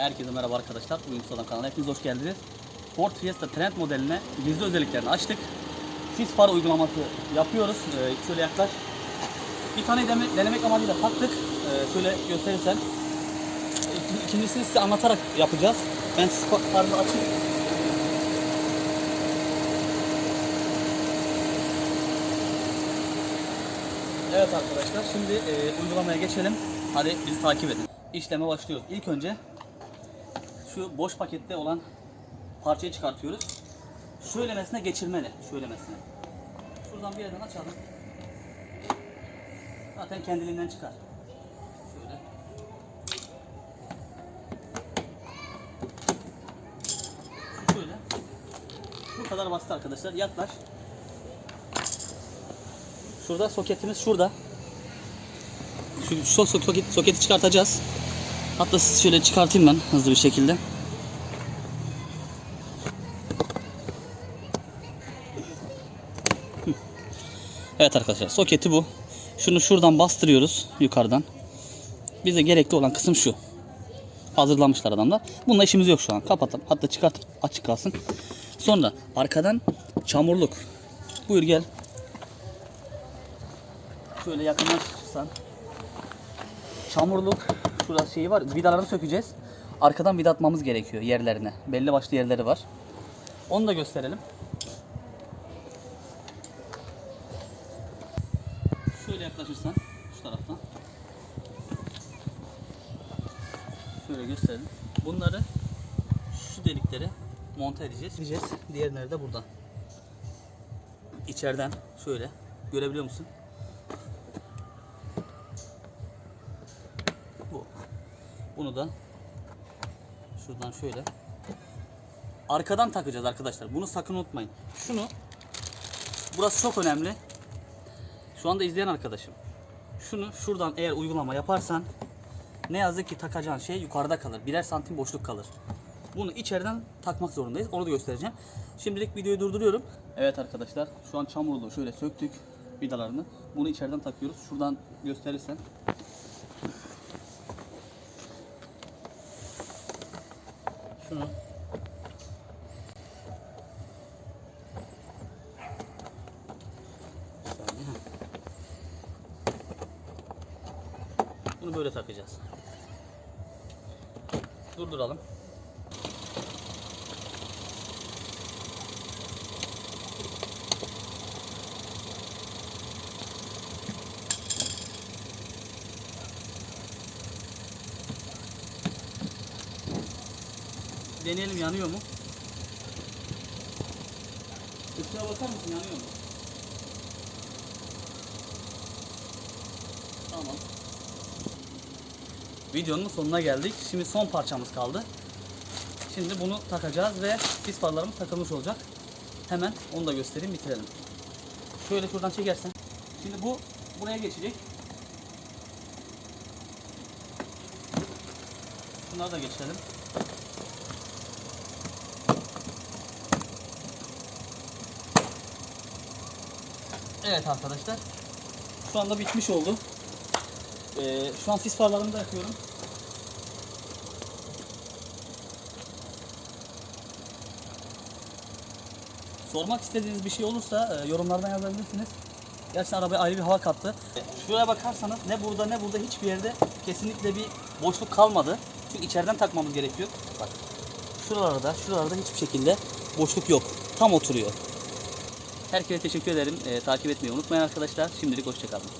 Herkese merhaba arkadaşlar. Uyum Sodan kanalına hepiniz hoş geldiniz. Ford Fiesta Trend modeline gizli özelliklerini açtık. Sis far uygulaması yapıyoruz. Ee, şöyle yaklaş. Bir tane deme- denemek amacıyla taktık. Ee, şöyle gösterirsen. İki- İkincisini size anlatarak yapacağız. Ben sis fa- farını açayım. Evet arkadaşlar şimdi e, uygulamaya geçelim. Hadi bizi takip edin. İşleme başlıyoruz. İlk önce şu boş pakette olan parçayı çıkartıyoruz. Şöylemesine geçirmeli. Şöylemesine. Şuradan bir yerden açalım. Zaten kendiliğinden çıkar. Şöyle. Şu şöyle. Bu kadar basit arkadaşlar. Yaklaş. Şurada soketimiz şurada. Şu, şu soket, soketi çıkartacağız. Hatta siz şöyle çıkartayım ben hızlı bir şekilde. Evet arkadaşlar soketi bu. Şunu şuradan bastırıyoruz yukarıdan. Bize gerekli olan kısım şu. Hazırlamışlar adamlar. Bununla işimiz yok şu an. Kapatalım. Hatta çıkartıp açık kalsın. Sonra arkadan çamurluk. Buyur gel. Şöyle yakınlaşırsan. Çamurluk. Şurada şeyi var. Vidalarını sökeceğiz. Arkadan vida atmamız gerekiyor yerlerine. Belli başlı yerleri var. Onu da gösterelim. Şöyle yaklaşırsan şu taraftan. Şöyle gösterelim. Bunları şu deliklere monte edeceğiz. Edeceğiz. Diğerleri de burada. İçeriden şöyle görebiliyor musun? Bunu da şuradan şöyle arkadan takacağız arkadaşlar. Bunu sakın unutmayın. Şunu burası çok önemli. Şu anda izleyen arkadaşım. Şunu şuradan eğer uygulama yaparsan ne yazık ki takacağın şey yukarıda kalır. Birer santim boşluk kalır. Bunu içeriden takmak zorundayız. Onu da göstereceğim. Şimdilik videoyu durduruyorum. Evet arkadaşlar şu an çamurlu şöyle söktük vidalarını. Bunu içeriden takıyoruz. Şuradan gösterirsen. Şunu. Bunu böyle takacağız. Durduralım. Deneyelim yanıyor mu? Işığa bakar mısın yanıyor mu? Tamam. Videonun sonuna geldik. Şimdi son parçamız kaldı. Şimdi bunu takacağız ve sis farlarımız takılmış olacak. Hemen onu da göstereyim bitirelim. Şöyle şuradan çekersen. Şimdi bu buraya geçecek. Bunları da geçelim. Evet arkadaşlar. Şu anda bitmiş oldu. Ee, şu an sis farlarını da yakıyorum. Sormak istediğiniz bir şey olursa e, yorumlardan yazabilirsiniz. Gerçekten arabaya ayrı bir hava kattı. Şuraya bakarsanız ne burada ne burada hiçbir yerde kesinlikle bir boşluk kalmadı. Çünkü içeriden takmamız gerekiyor. Bak şuralarda şuralarda hiçbir şekilde boşluk yok. Tam oturuyor. Herkese teşekkür ederim. Ee, takip etmeyi unutmayın arkadaşlar. Şimdilik hoşçakalın.